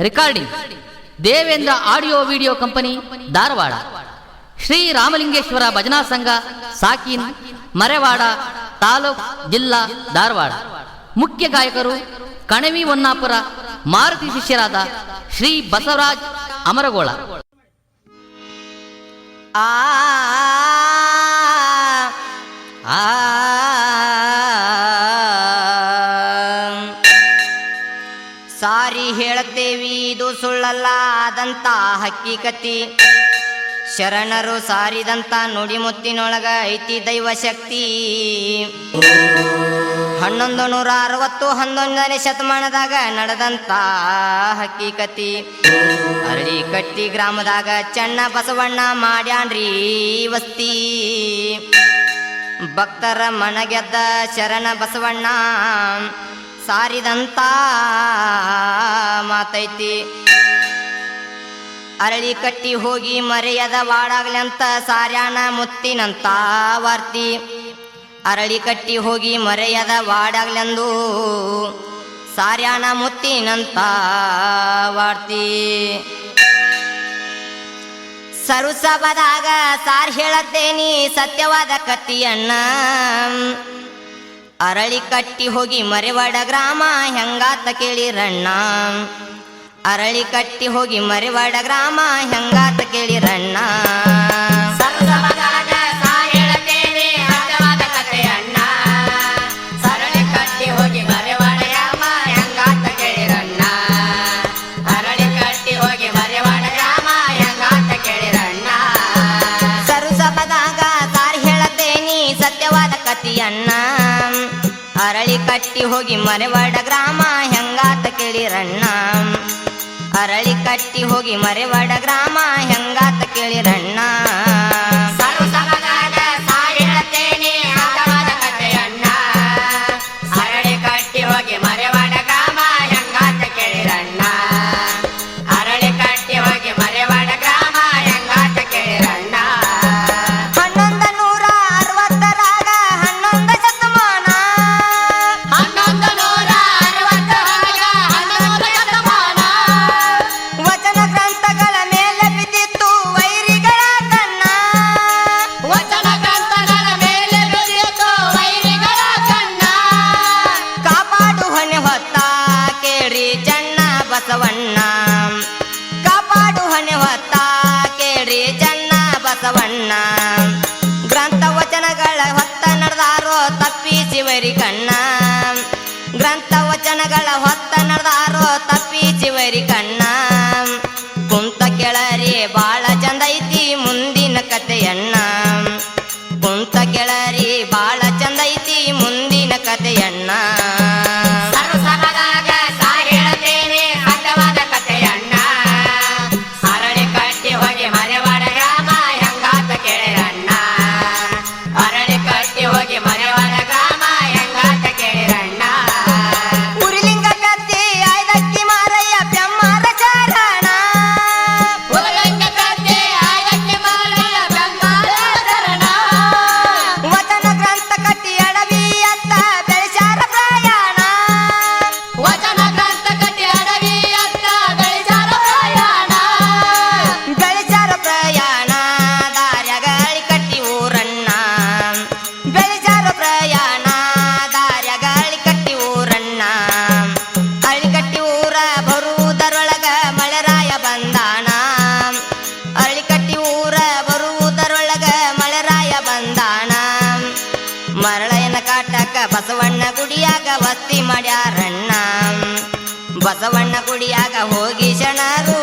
Recording Devendra audio video company Dharwad Shri Ramalingeshwara Bhajana Sangha ಸಾಕಿನ್ ಮರೆವಾಡ taluk ಜಿಲ್ಲಾ ಧಾರವಾಡ ಮುಖ್ಯ ಗಾಯಕರು ಕಣವಿ ಹೊನ್ನಾಪುರ ಮಾರುತಿ ಶಿಷ್ಯರಾದ ಶ್ರೀ ಬಸವರಾಜ್ ಅಮರಗೋಳ ಆ ಸಾರಿ ಹೇಳುತ್ತೇವಿ, ಇದು ಸುಳ್ಳಲ್ಲ ಆದಂತ ಹಕ್ಕಿಕತಿ. ಶರಣರು ಸಾರಿದಂತ ನುಡಿಮುತ್ತಿನೊಳಗ ಐತಿ ದೈವ ಶಕ್ತಿ ಹನ್ನೊಂದು ನೂರ ಅರವತ್ತು ಹನ್ನೊಂದನೇ ಶತಮಾನದಾಗ ನಡೆದಂತ ಹಕ್ಕಿಕತಿ. ಅರಳಿ ಕಟ್ಟಿ ಗ್ರಾಮದಾಗ ಚೆನ್ನ ಬಸವಣ್ಣ ಮಾಡ್ಯಾನ್ರಿ ವಸ್ತಿ. ಭಕ್ತರ ಮನಗೆದ್ದ ಶರಣ ಬಸವಣ್ಣ. ಸಾರಿದಂತ ಮಾತೈತಿ. ಅರಳಿ ಕಟ್ಟಿ ಹೋಗಿ ಮರೆಯದ ವಾಡಾಗ್ಲಂತ ಸಾರ್ಯಾಣ ಮುತ್ತಿನಂತ ವಾರ್ತಿ. ಅರಳಿ ಕಟ್ಟಿ ಹೋಗಿ ಮರೆಯದ ವಾಡಾಗ್ಲೆಂದು ಸಾರ್ಯಾಣ ಮುತ್ತಿನಂತ ವಾರ್ತಿ. ಸರುಸಬದಾಗ ಸಾರ್ ಹೇಳತ್ತೇನಿ ಸತ್ಯವಾದ ಕತ್ತಿಯನ್ನ. ಅರಳಿ ಕಟ್ಟಿ ಹೋಗಿ ಮರೆವಾಡ ಗ್ರಾಮ ಹೆಂಗಾತ ಕೇಳಿರಣ್ಣ ಅರಳಿ ಕಟ್ಟಿ ಹೋಗಿ ಮರೆವಾಡ ಗ್ರಾಮ ಹೆಂಗಾತ ಕೇಳಿರಣ್ಣ ಸತ್ಯವಾದ ಕಥೆಯನ್ನ. ಅರಳಿ ಕಟ್ಟಿ ಹೋಗಿ ಮರೆವಾಡ ಗ್ರಾಮ ಹೆಂಗಾತ ಕೇಳಿರಣ್ಣ ಅರಳಿ ಕಟ್ಟಿ ಹೋಗಿ ಮರೆವಾಡ ಗ್ರಾಮ ಹೆಂಗಾತ ಕೇಳಿರಣ್ಣ ಬಸವಣ್ಣ ಗ್ರಂಥ ವಚನಗಳ ಹೊತ್ತ ನಡೆದಾರೋ ತಪ್ಪಿ ಚಿವರಿ ಕಣ್ಣ. ಗ್ರಂಥ ವಚನಗಳ ಹೊತ್ತ ನಡೆದಾರೋ ತಪ್ಪಿ ಚಿವರಿ ಕಣ್ಣ. ಮಾಡ್ಯಾರಣ್ಣ ಬಸವಣ್ಣ ಗುಡಿಯಾಗ ಹೋಗಿ ಶರಣರು.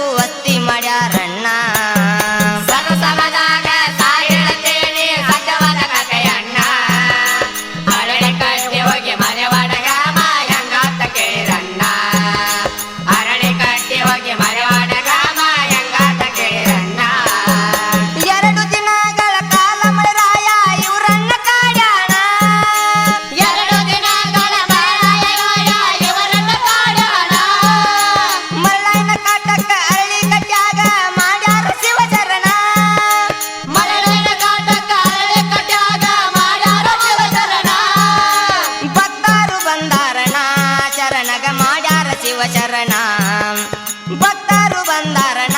ಶಿವ ಶರಣ ಭಕ್ತರು ಬಂದಾರಣ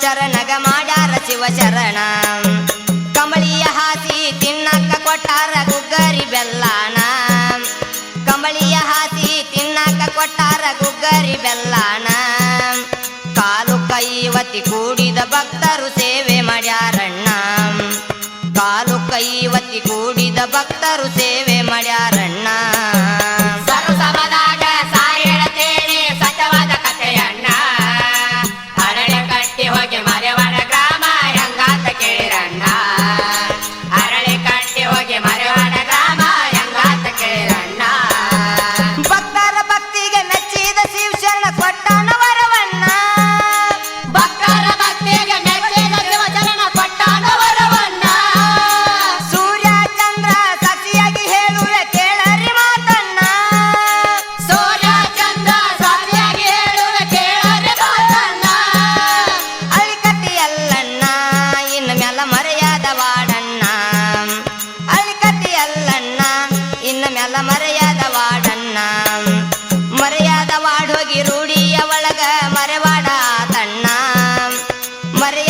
ಚರಣಗ ಮಾಡ್ಯಾರ ಶಿವ ಶರಣ ಕಮಳಿಯ ಹಾಸಿ ತಿನ್ನಕ್ಕ ಕೊಟ್ಟಾರ ಗುಗ್ಗರಿ ಬೆಲ್ಲಾನ. ಕಮಳಿಯ ಹಾಸಿ ತಿನ್ನಕ್ಕ ಕೊಟ್ಟಾರ ಗುಗ್ಗರಿ ಬೆಲ್ಲಾನ. ಕಾಲು ಕೈವತಿ ಕೂಡಿದ ಭಕ್ತರು ಸೇವೆ ಮಾಡ್ಯಾರಣ್ಣ. ಕಾಲು ಕೈವತಿ ಕೂಡಿದ ಭಕ್ತರು ಸೇವೆ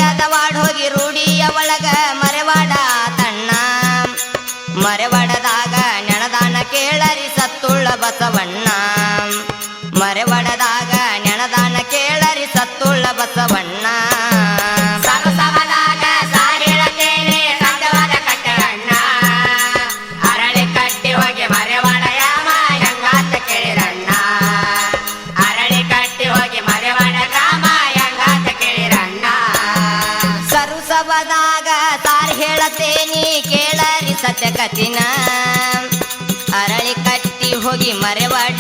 ಮರೆಯಾದ ವಾಡೋಗಿ ರೂಢಿಯ ಒಳಗ ಮರೆವಾಡ ತಣ್ಣ. ಮರೆವಾಡದಾಗ ನೆಣದಾನ ಕೇಳರಿ ಸತ್ತುಳ್ಳ ಬಸವಣ್ಣ. ಮರೆವಾಡದಾಗ ತಾರ್ ನೀ ಕೇಳರಿ ಸತ್ಯ ಕತಿನ ಅರಳಿ ಕಟ್ಟಿ ಹೋಗಿ ಮರೆವಾಡ